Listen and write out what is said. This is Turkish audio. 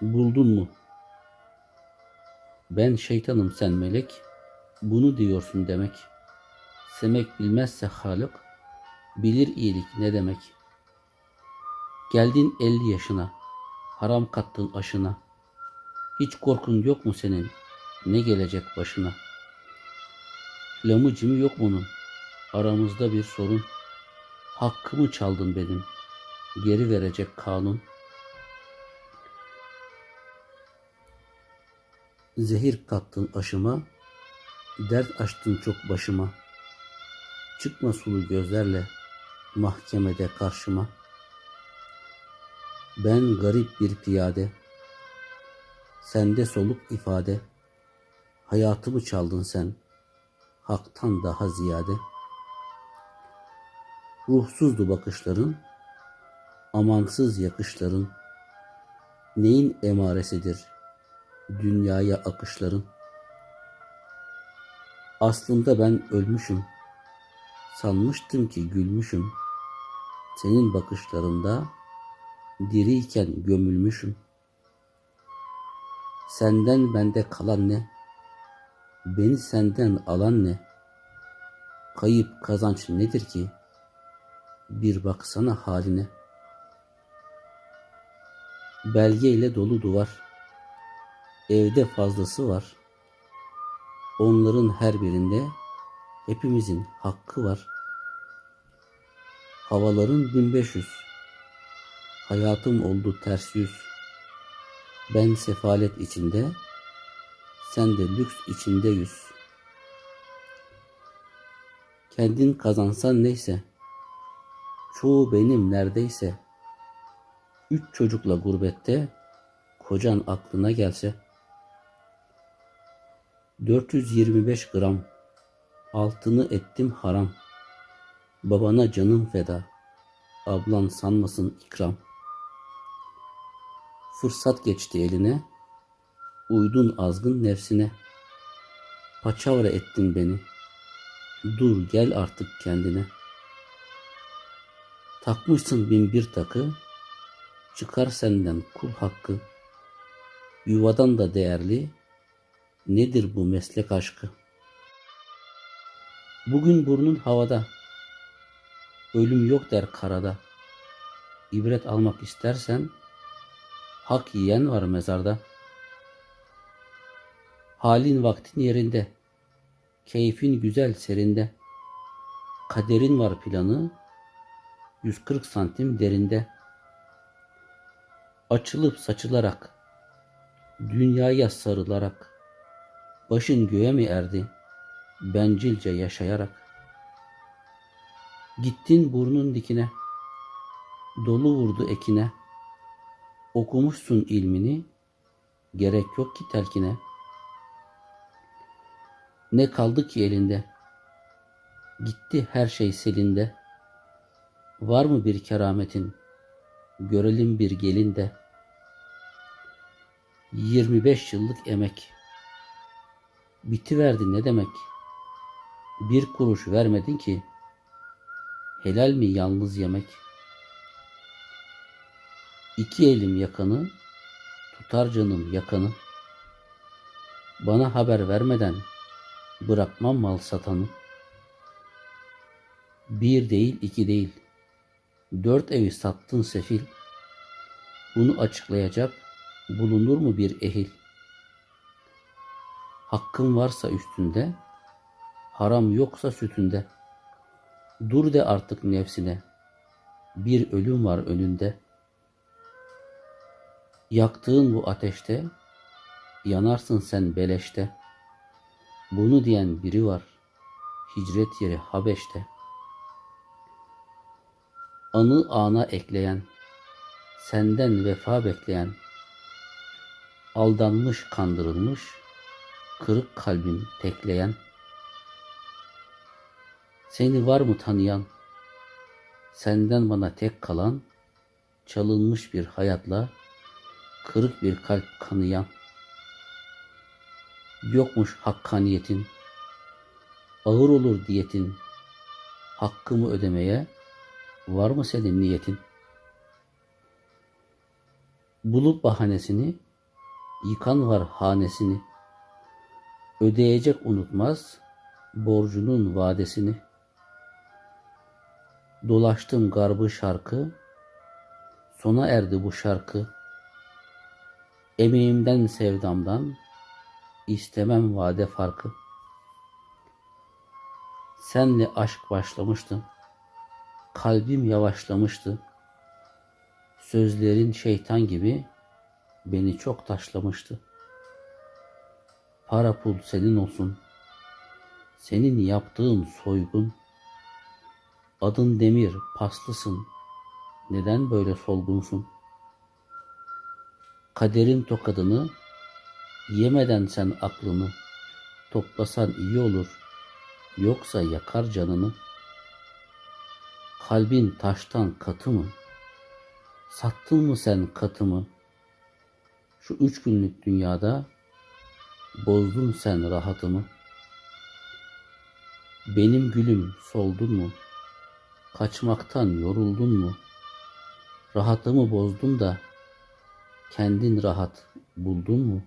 Buldun mu? Ben şeytanım sen melek, bunu diyorsun demek. Semek bilmezse Halık, bilir iyilik ne demek. Geldin elli yaşına, haram kattın aşına. Hiç korkun yok mu senin, ne gelecek başına? Lamı cimi yok bunun, aramızda bir sorun. Hakkımı çaldın benim, geri verecek kanun. Zehir kattın aşıma, dert açtın çok başıma. Çıkma sulu gözlerle mahkemede karşıma. Ben garip bir piyade, sende soluk ifade. Hayatımı çaldın sen, haktan daha ziyade. Ruhsuzdu bakışların, amansız yakışların. Neyin emaresidir dünyaya akışların? Aslında ben ölmüşüm. Sanmıştım ki gülmüşüm. Senin bakışlarında diriyken gömülmüşüm. Senden bende kalan ne? Beni senden alan ne? Kayıp kazanç nedir ki? Bir baksana haline. Belgeyle dolu duvar. Evde fazlası var. Onların her birinde hepimizin hakkı var. Havaların 1500. Hayatım oldu ters yüz. Ben sefalet içinde, sen de lüks içinde yüz. Kendin kazansan neyse, çoğu benim neredeyse. Üç çocukla gurbette, kocan aklına gelse. 425 gram altını ettim haram. Babana canım feda. Ablan sanmasın ikram. Fırsat geçti eline. Uydun azgın nefsine. Paçavra ettin beni. Dur gel artık kendine. Takmışsın bin bir takı. Çıkar senden kul hakkı. Yuvadan da değerli. Nedir bu meslek aşkı? Bugün burnun havada. Ölüm yok der karada. İbret almak istersen hak yiyen var mezarda. Halin vaktin yerinde. Keyfin güzel serinde. Kaderin var planı. 140 santim derinde. Açılıp saçılarak, dünyaya sarılarak, başın göğe mi erdi, bencilce yaşayarak? Gittin burnun dikine, dolu vurdu ekine, okumuşsun ilmini, gerek yok ki telkine. Ne kaldı ki elinde, gitti her şey selinde, var mı bir kerametin, görelim bir gelinde. 25 yıllık emek, bitiverdi ne demek? Bir kuruş vermedin ki, helal mi yalnız yemek? İki elim yakanı, tutar canım yakanı. Bana haber vermeden bırakmam mal satanı. Bir değil, iki değil. Dört evi sattın sefil. Bunu açıklayacak bulunur mu bir ehil? Hakkın varsa üstünde, haram yoksa sütünde. Dur de artık nefsine, bir ölüm var önünde. Yaktığın bu ateşte, yanarsın sen beleşte. Bunu diyen biri var, hicret yeri Habeş'te. Anı ana ekleyen, senden vefa bekleyen, aldanmış kandırılmış, kırık kalbim tekleyen, seni var mı tanıyan, senden bana tek kalan, çalınmış bir hayatla, kırık bir kalp kanıyan, yokmuş hakkaniyetin, ağır olur diyetin, hakkımı ödemeye, var mı senin niyetin? Bulup bahanesini Yıkan var hanesini. Ödeyecek unutmaz borcunun vadesini. Dolaştım garbı şarkı, sona erdi bu şarkı. Emeğimden sevdamdan istemem vade farkı. Senle aşk başlamıştı, kalbim yavaşlamıştı. Sözlerin şeytan gibi beni çok taşlamıştı. Para pul senin olsun. Senin yaptığın soygun. Adın demir, paslısın. Neden böyle solgunsun? Kaderin tokadını yemeden sen aklını toplasan iyi olur. Yoksa yakar canını. Kalbin taştan katı mı? Sattın mı sen katımı? Şu üç günlük dünyada bozdun sen rahatımı. Benim gülüm soldun mu? Kaçmaktan yoruldun mu? Rahatımı bozdun da kendin rahat buldun mu?